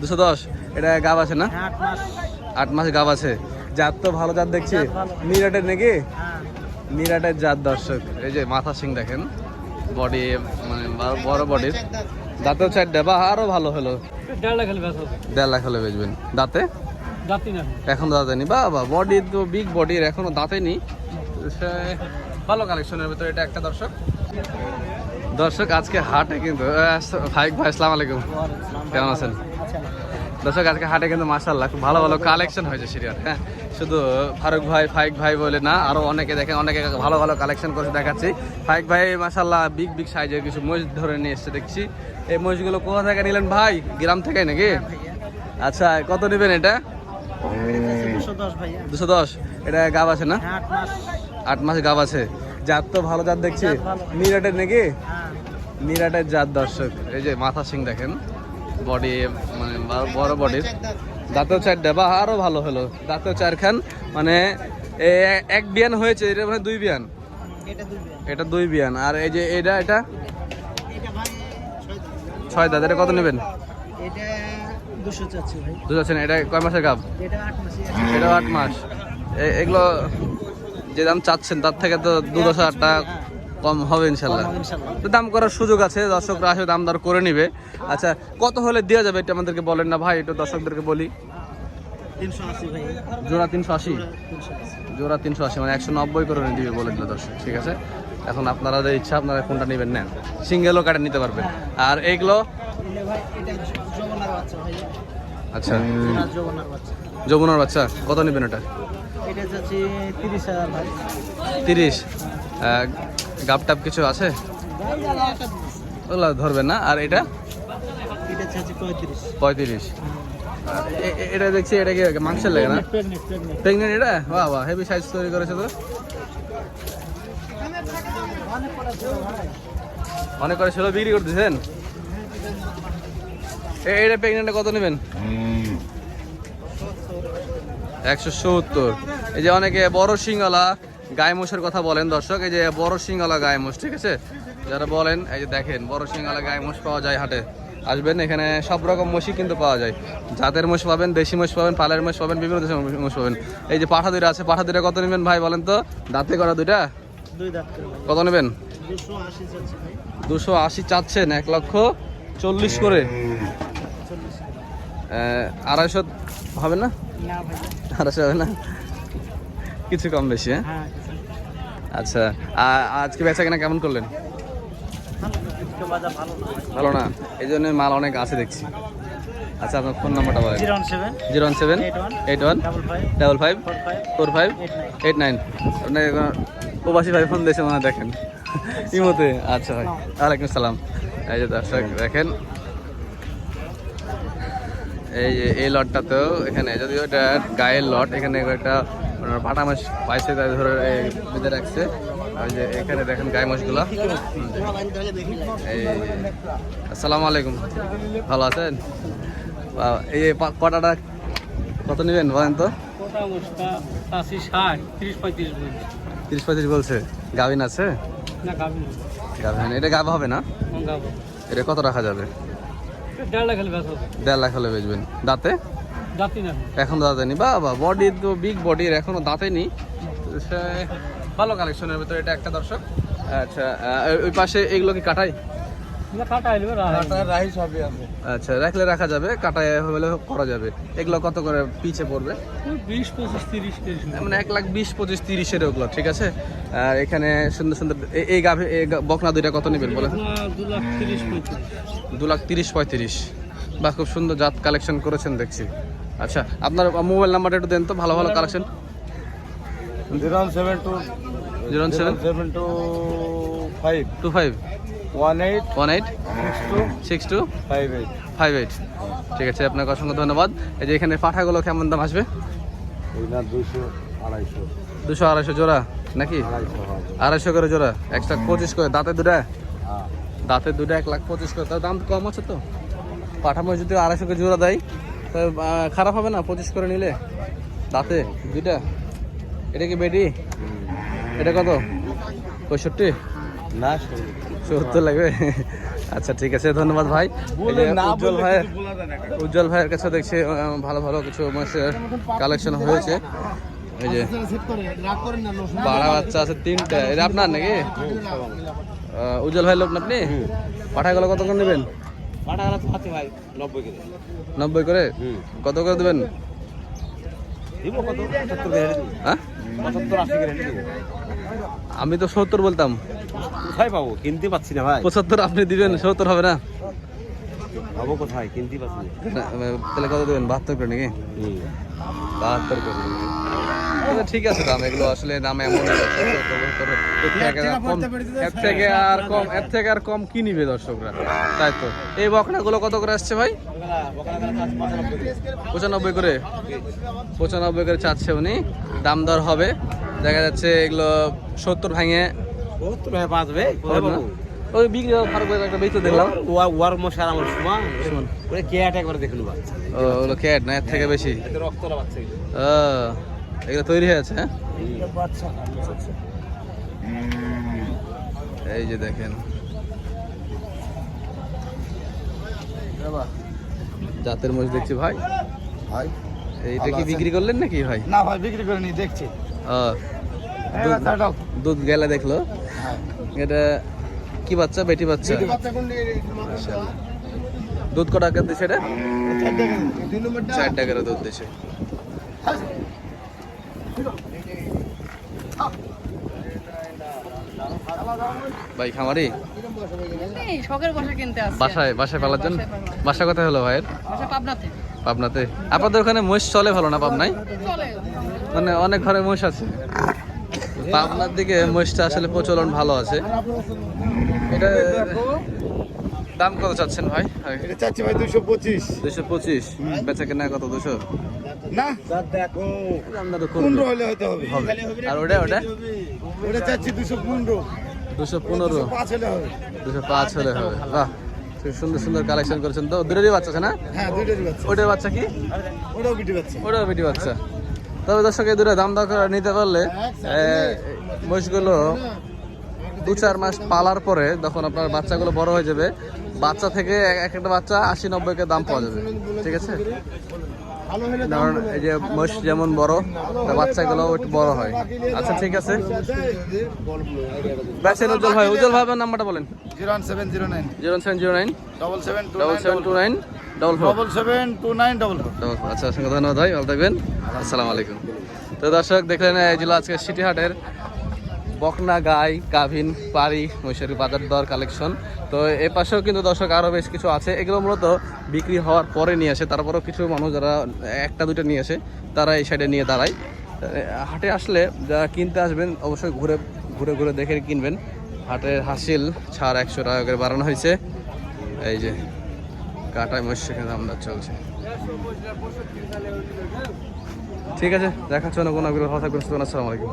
দুশো দশ? এটা গাব আছে না? হ্যাঁ আট মাস। গাব আছে। জাত তো ভালো জাত দেখছি। মিরাটের নাকি? হ্যাঁ। মিরাটের জাত দর্শক। এই যে মাথা সিং দেখেন। বডি মানে বড়- বড় বডির দাঁতেও চারটা বা আরও ভালো হলো। দেড় লাখ হলে বেচবেন। দাঁতে? এখন দাঁতে নি বা বা বডি তো বিগ বডির এখনও দাঁতে নি ভালো কালেকশনের ভিতরে এটা একটা দর্শক। দর্শক আজকে হাটে কিন্তু ভাই ভাই আসসালামু আলাইকুম। কেমন আছেন? দর্শক আজকে হাটে কিন্তু মাসাল্লাহ খুব ভালো ভালো কালেকশন হয়েছে সিরিয়াল হ্যাঁ? শুধু ফারুক ভাই ফাইক ভাই বলে না আরও অনেকে দেখেন অনেকে ভালো ভালো কালেকশন করে দেখাচ্ছি। ফাইক ভাই মাসাল্লাহ বিগ বিগ সাইজের কিছু মহিষ ধরে নিয়ে এসছে দেখছি। এই মহিষগুলো কোথা থেকে নিলেন ভাই? গ্রাম থেকে নাকি? আচ্ছা কত নেবেন এটা? দুশো দশ ভাইয়া। দুশো দশ? এটা গাব আছে না? হ্যাঁ আট মাস। গাব আছে। জাত তো ভালো জাত দেখছি। মিরাটের নাকি? হ্যাঁ। মিরাটের জাত দর্শক। এই যে মাথা সিং দেখেন। বডি মানে বড়- বড় বডির দাঁতেও চারটা বা আরও ভালো হলো। দাঁতেও চারখান মানে এ এক বিয়ান হয়েছে এটা মানে দুই বিয়ান। এটা দুই বিয়ান। আর এই যে এটা এটা? ছয় দাঁত। এটা কত নেবেন? এটা দুশো কয় মাসের গাব এটা আট মাস এগুলো যে দাম চাচ্ছেন তার থেকে তো দু দশ হাজার টাকা কম হবে ইনশাল্লাহ। দাম করার সুযোগ আছে দর্শকরা আসে দাম দর করে নিবে। আচ্ছা কত হলে দেওয়া যাবে এটা আমাদেরকে বলেন না ভাই একটু দর্শকদেরকে বলি। জোড়া তিনশো আশি? জোড়া তিনশো আশি। মানে একশো নব্বই করে দিবে বলে দিল দর্শক ঠিক আছে? এখন আপনারা যে ইচ্ছা আপনারা কোনটা নেবেন নেন। সিঙ্গেলও কাটে নিতে পারবেন। আর এইগুলো? এটা আচ্ছা। এটা যমুনার বাচ্চা। কত নেবেন এটা? এটা তিরিশ গাপ টাপ কিছু আছে? ওগুলো ধরবেন না। আর এটা? এটা পঁয়ত্রিশ। এটা দেখছি এটা কি মাংসের লেগে না? প্রেগনেন্ট এটা? বাহ বাহ হেভি সাইজ তৈরি করেছে তো। অনেক করে ছিল বিক্রি করতেছেন? এটা প্রেগনেন্টে কত নেবেন? একশো সত্তর। এই যে অনেকে বড় সিংওয়ালা গায়ে মোষের কথা বলেন দর্শক এই যে বড় সিংওয়ালা গায়ে মোষ ঠিক আছে? যারা বলেন এই যে দেখেন বড় সিংওয়ালা গায়ে মোষ পাওয়া যায় হাটে। আসবেন এখানে সব রকম মোষই কিন্তু পাওয়া যায়। জাতের মোষ পাবেন দেশি মোষ পাবেন পালের মোষ পাবেন বিভিন্ন দেশের মোষ পাবেন। এই যে পাঠা দুইটা আছে পাঠা দুইটা কত নেবেন ভাই বলেন তো? দাঁতে করা দুইটা? কত নেবেন? দুশো আশি চাচ্ছেন এক লক্ষ চল্লিশ করে। আড়াইশো হবে না? আড়াইশো হবে না? কিছু কম বেশি হ্যাঁ? হ্যাঁ আচ্ছা আজকে বেচা কেনা কেমন করলেন? ভালো না। এই জন্য মাল অনেক আছে দেখছি। আচ্ছা আপনার ফোন নাম্বারটা বলেন। Zero one seven eight one double five four five eight nine. আপনার প্রবাসী ভাই ফোন দিয়েছে মনে হয় দেখেন। ইমতে আচ্ছা ভাই। ওয়ালাইকুম সালাম। এই যে দর্শক দেখেন। এই যে এই লটটাতেও এখানে যদিও এটা গায়ের লট এখানে একটা আপনার পাটা মাছ পাইছে তাই ধরে বেঁধে রাখছে। ওই যে এখানে দেখেন গায়ে মাছগুলো। এই আসসালামু আলাইকুম। ভালো আছেন? এই পা- কটাটা কত নেবেন বলেন তো? তিরিশ পঁয়ত্রিশ বলছি। গাভিন আছে? গাভিন এটা গাভ হবে না? এটা কত রাখা যাবে। দেড় লাখ হলে বেচবেন। দাঁতে? এখন দাঁতে নি বা বা বডি তো বিগ বডির এখনও দাঁতে নি সে- ভালো কালেকশনের ভিতরে এটা একটা দর্শক। আচ্ছা ওই পাশে এগুলো কি কাটাই? না কাটা এলবে রাইস আছে। আচ্ছা রাখলে রাখা যাবে কাটায় হলে করা যাবে। এগুলো কত করে পিছে পড়বে? বিশ পঁচিশ তিরিশ মানে এক লাখ বিশ পঁচিশ তিরিশের ওগুলো ঠিক আছে? আর এখানে সুন্দর সুন্দর এই গাভি বকনা দুইটা কত নেবেন বলেন? দু লাখ তিরিশ পঁয়ত্রিশ। দু লাখ তিরিশ পঁয়ত্রিশ। বা খুব সুন্দর জাত কালেকশন করেছেন দেখছি। আচ্ছা আপনার মোবাইল নাম্বারটা একটু দেন তো ভালো ভালো collection zero seven two zero seven? Seven two five. Two five? One eight one eight? Six two five eight. Five eight. ঠিক আছে আপনাকে অসংখ্য ধন্যবাদ। এই যে এখানে পাঠাগুলো কেমন দাম আসবে? দুশো আড়াইশো। দুশো আড়াইশো জোড়া নাকি? আড়াইশো করে জোড়া একটা পঁচিশ করে। দাঁতে দুটা? হ্যাঁ। দাঁতের দুটো এক লাখ পঁচিশ করে। তার দাম কম আছে তো। পাঠামো যদি আড়াইশো করে জোড়া দেয় খারাপ হবে না পঁচিশ করে নিলে। দাঁতে দুইটা। এটা কি বেটি? এটা কত? পঁয়ষট্টি? না সত্তর। লাগবে? আচ্ছা ঠিক আছে ধন্যবাদ ভাই। উজ্জ্বল ভাইয়ের উজ্জ্বল ভাইয়ের কাছে দেখছি ভালো ভালো কিছু কালেকশন হয়েছে। এই যে বাড়া বাচ্চা আছে তিনটা। এটা আপনার নাকি? উজ্জ্বল ভাই লোক না আপনি? পাঠাগুলো কত করে নেবেন? নব্বই করে। কত করে দেবেন? দিব কত? সত্তর হ্যাঁ? আমি তো সত্তর বলতাম। কোথায় পাবো? কিনতে পাচ্ছি না ভাই। পঁচাত্তর আপনি দিবেন সত্তর হবে না। পাবো কোথায়? কিনতে পাচ্ছি তাহলে কত দেবেন? বাহাত্তর করে নাকি? বাহাত্তর করে। ঠিক আছে দাম এগুলো আসলে দাম এমন কম এর থেকে আর কম এর থেকে আর কম কি নিবে দর্শকরা? তাই তো। এই বকনাগুলো কত করে আসছে ভাই? পঁচানব্বই করে। পঁচানব্বই করে চাচ্ছে উনি। দাম দর হবে। দেখা যাচ্ছে এগুলো সত্তর ভাঙে। সত্তর? ওই বিক্রি হওয়ার ফারুক ভাই একটা বেচতে দেখলাম। ওয়ার মশার আমার। ওরে দেখুন ওগুলো ক্যাট না? এর থেকে বেশি। রক্ত বাচ্চা ও। এগুলো তৈরি হয়ে আছে হ্যাঁ? এই যে দেখেন। জাতের মোষ দেখছি ভাই। ভাই এইটা কি বিক্রি করলেন নাকি ভাই? না ভাই বিক্রি করে নি দেখছি। ও দুধ- দুধ গেলে দেখল। এটা কি বাচ্চা? বেটি বাচ্চা? দুধ কটা টাকা দিছে এটা? চার টাকার দুধ দিছে। ভাই খামারি? শখের বসে কিনতে আসছে বাসায় বাসায় পালার জন্য? বাসা কোথায় হলো ভাইয়ের? বাসা পাবনাতে। পাবনাতে। আপনাদের ওখানে মহিষ চলে ভালো না পাবনায় মানে অনেক ঘরে মহিষ আছে। পাবনার দিকে মহিষটা আসলে প্রচলন ভালো আছে। এটা দাম কত চাচ্ছেন ভাই? এটা চাচ্ছি ভাই দুইশো পঁচিশ। দুশো পঁচিশ। বেচা কেনা কত দুশো না। পনেরো হলে হয়তো হবে। আর ওটা ওটা? ওটা চাচ্ছি দুশো পনেরো। দুশো পনেরো। পাঁচ হলে হবে। দুশো পাঁচ হলে হবে। বাহ সুন্দর সুন্দর কালেকশন করেছেন। তো দুটোরই বাচ্চা আছে না? হ্যাঁ বাচ্চা। ওটার বাচ্চা কি? ওটাও বিটি বাচ্চা। ওটাও বেটি বাচ্চা। তবে দর্শক এই দূরে দাম দর করে নিতে পারলে এ, মহিষগুলো দু চার মাস পালার পরে যখন আপনার বাচ্চাগুলো বড় হয়ে যাবে। বাচ্চা থেকে এক এক একটা বাচ্চা আশি নব্বই কে দাম পাওয়া যাবে। ঠিক আছে? কারণ এই যে মহিষ যেমন বড় বাচ্চাগুলো একটু বড় হয়। আচ্ছা ঠিক আছে। ব্যাসেন উজ্জ্বল ভাই। উজ্জ্বল ভাই নাম্বারটা বলেন। Zero seven zero nine. Zero seven zero nine. Double seven double seven two nine double four double seven two nine double four আচ্ছা অসংখ্য ধন্যবাদ ভাই। ভালো থাকবেন। আসসালামু আলাইকুম। তো দর্শক দেখলেন এই ছিল আজকে সিটি হাটের বকনা গাই, গাভিন, পারি, মহিষের বাজার দর কালেকশন তো এ পাশেও কিন্তু দর্শক আরও বেশ কিছু আছে। এগুলো মূলত বিক্রি হওয়ার পরে নিয়ে আসে। তারপরেও কিছু মানুষ যারা একটা দুটো নিয়ে আসে, তারা এই সাইডে নিয়ে দাঁড়ায়। হাটে আসলে যারা কিনতে আসবেন, অবশ্যই ঘুরে ঘুরে ঘুরে দেখে কিনবেন। হাটের হাসিল, ছাড় একশো টাকা করে বাড়ানো হয়েছে। এই যে কাটায় মহিষ সেখানে আমরা চলছে। ঠিক আছে, দেখাচ্ছ না কোনো ভালো থাকবেন। আসসালামু আলাইকুম।